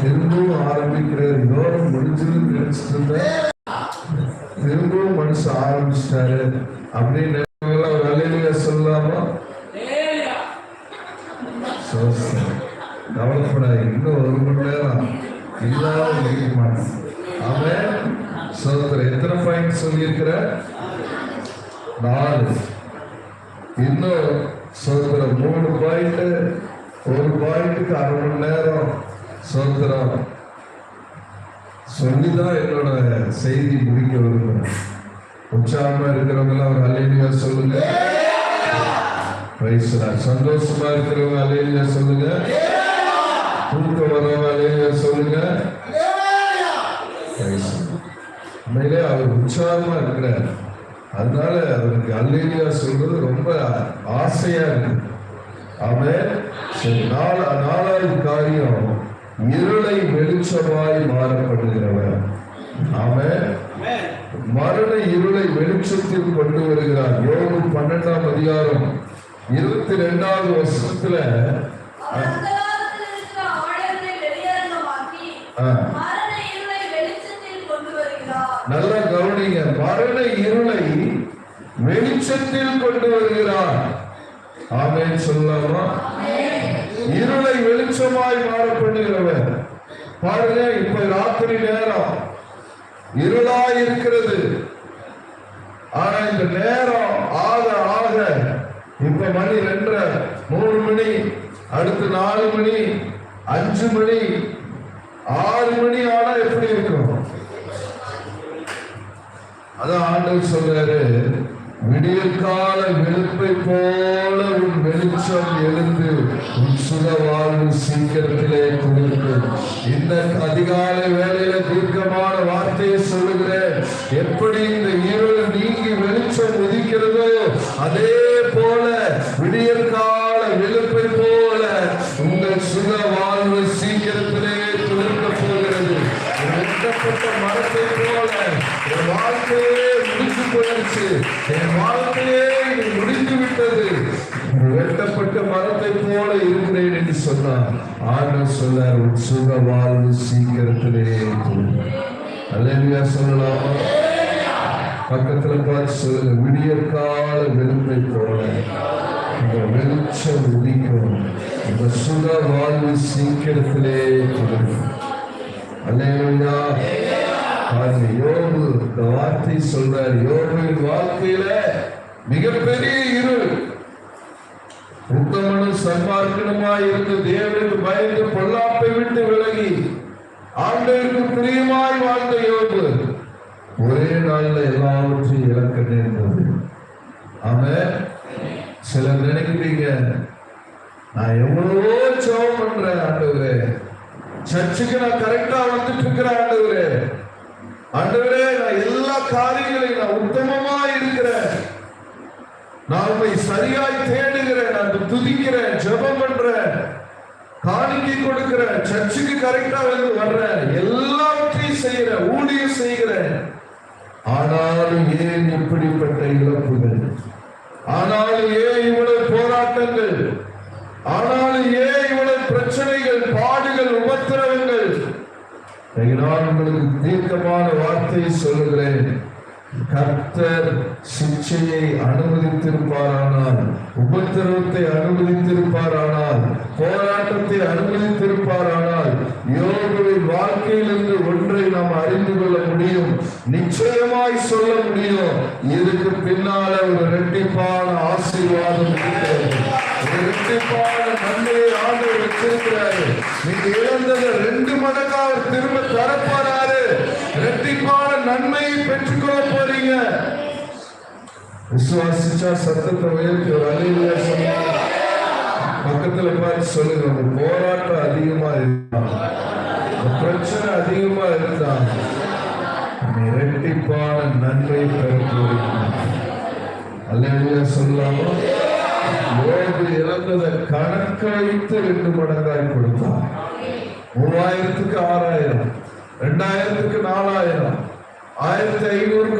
திரும்பவும் ஆரம்பிக்கிறார். இதோட முடிஞ்சதுன்னு நினைச்சிட்டு இருந்தேன் திரும்பவும் மனுஷன் ஆரம்பிச்சிட்டாரு. அப்படின்னு வேலையிலேயே ஒரு அலையில சொல்லலாமா? இன்னும் ஒரு மணி நேரம் இல்லாம முடிக்க மாட்டேன் அவன் சோதரர் எத்தனை பாயிண்ட் சொல்லியிருக்கிற நாலு. இன்னும் சோதரம் மூணு பாயிண்ட் ஒரு பாயிண்ட்டுக்கு அரை மணி நேரம். சோதரம் சொல்லிதான் என்னோட செய்தி முடிக்க விரும்புறேன். உற்சாகமா இருக்கிறவங்களாம் ஒரு அலையிலியா சொல்லுங்க. சந்தோஷமா இருக்கிறவங்க அலையிலியா சொல்லுங்க. தூக்கம் வரவங்க அலையிலியா சொல்லுங்க. உண்மையிலே அவர் உற்சாகமா இருக்கிறார். அதனால அவருக்கு அல்லேலியா சொல்றது ரொம்ப ஆசையா இருக்கு. அவன் சரி நாலா நாலாவது காரியம். இருளை வெளிச்சமாய் மாறப்படுகிறவன் அவன் மரண இருளை வெளிச்சத்தில் கொண்டு வருகிறார். யோகு பன்னெண்டாம் அதிகாரம் இருபத்தி ரெண்டாவது வருஷத்துல. நல்ல கவனிங்க. மரண இருளை வெளிச்சத்தில் கொண்டு வருகிறார். ஆமேன் சொல்லலாமா இருளை வெளிச்சமாய் மாறப்படுகிறவர் பாருங்க இப்ப ராத்திரி நேரம். இருளாய் இருக்கிறது ஆனா இந்த நேரம் ஆக ஆக இப்ப மணி ரெண்டரை மூணு மணி அடுத்து நாலு மணி அஞ்சு மணி ஆறு மணி ஆனா எப்படி இருக்கும்? அதான் ஆண்டவர் சொல்றாரு. விடியற்கால வெளுப்பை போல உன் வெளிச்சம் எழுந்து உன் சுக வாழ்வு சீக்கிரத்திலே கொடுக்கும் இந்த அதிகாலை வேலையில தீர்க்கமான வார்த்தையை சொல்லுகிறேன். எப்படி இந்த இருள் நீங்கி வெளிச்சம் உதிக்கிறதோ அதே போல விடியற்கால வெளுப்பை போல உங்கள் சுக வாழ்வு சீக்கிரத்திலே துளிர்க்க போகிறது. வெட்டப்பட்ட மரத்தை போல முடிந்து என் வாழ்க்கையே முடிந்து விட்டது வெட்டப்பட்ட மரத்தை போல இருக்கிறேன் என்று சொன்னார். ஆண்டவர் சொன்னார் உன் சுக வாழ்வு சீக்கிரத்திலே அல்லா சொல்லலாமா? பக்கத்துல பார்த்து சொல்லுங்க. விடியற்கால வெளுப்பை போல. இந்த வெளிச்சம் உதிக்கும். இந்த சுக வாழ்வு சீக்கிரத்திலே கொடுக்கும் பாருங்க யோபு இந்த வார்த்தை சொல்றார். யோபுவின் வாழ்க்கையில மிகப்பெரிய இருள் உத்தமனும் சன்மார்க்கனுமாய் இருந்து தேவனுக்கு பயந்து பொல்லாப்பை விட்டு விலகி ஆண்டவருக்கு பிரியமாய் வாழ்ந்த யோபு. ஒரே நாள்ல எல்லாவற்றையும் இழக்க நேர்ந்தது. ஆம. சிலர் நினைக்கிறீங்க நான் எவ்வளவோ ஜெபம் பண்றேன் ஆண்டவரே. சர்ச்சுக்கு நான் கரெக்டா வந்துட்டு இருக்கிறேன் ஆண்டவரே. ஆண்டவரே நான் எல்லா காரியங்களையும் நான் உத்தமமா இருக்கிறேன். நான் உண்மை சரியாய் தேடுகிறேன் நான் துதிக்கிறேன் ஜெபம் பண்றேன் காணிக்கை கொடுக்கிறேன் சர்ச்சுக்கு கரெக்டா வந்து வர்றேன் எல்லாவற்றையும் செய்யறேன் ஊழியம் செய்கிறேன். ஆனாலும் ஏன் இப்படிப்பட்ட இழப்புகள்? ஆனாலும் ஏன் இவ்வளவு போராட்டங்கள் ஆனாலும் ஏன் இவ்வளவு பிரச்சனைகள் பாடுகள் உபத்திரவங்கள் நான் உங்களுக்கு தீர்க்கமான வார்த்தையை சொல்லுகிறேன். கர்த்தர் சிக்ஷையை அனுமதித்திருப்பாரானால் உபத்திரவத்தை அனுமதித்திருப்பாரானால் போராட்டத்தை அனுமதித்திருப்பாரானால் யோகுவின் வாழ்க்கையிலிருந்து ஒன்றை நாம் அறிந்து கொள்ள முடியும். நிச்சயமாய் சொல்ல முடியும். இதுக்கு பின்னால ஒரு ரெட்டிப்பான ஆசீர்வாதம் இருக்கிறது. ரெட்டிப்பான நன்மையை ஆண்டு வச்சிருக்கிறாரு. நீங்க இழந்ததை ரெண்டு மடங்காக திரும்ப தரப்போறாரு. இரட்டிப்பான நன்மையை பெற்றுக்கொள்ள போறீங்க. விசுவாசிச்சா சத்தத்தை உயர்த்தி ஒரு அலையில பக்கத்துல பார்த்து சொல்லுங்க உங்க போராட்டம் அதிகமா இருந்தா. பிரச்சனை அதிகமா இருந்தா. இரட்டிப்பான நன்மை பெற போறீங்க அல்லையா சொல்லலாமா யோபு இழந்ததை கணக்க வைத்து ரெண்டு மடங்காய் கொடுத்தான் மூவாயிரத்துக்கு ஆறாயிரம். ரெண்டாயிரத்துக்கு நாலாயிரம். ஆயிரத்தி ஐநூறுக்கு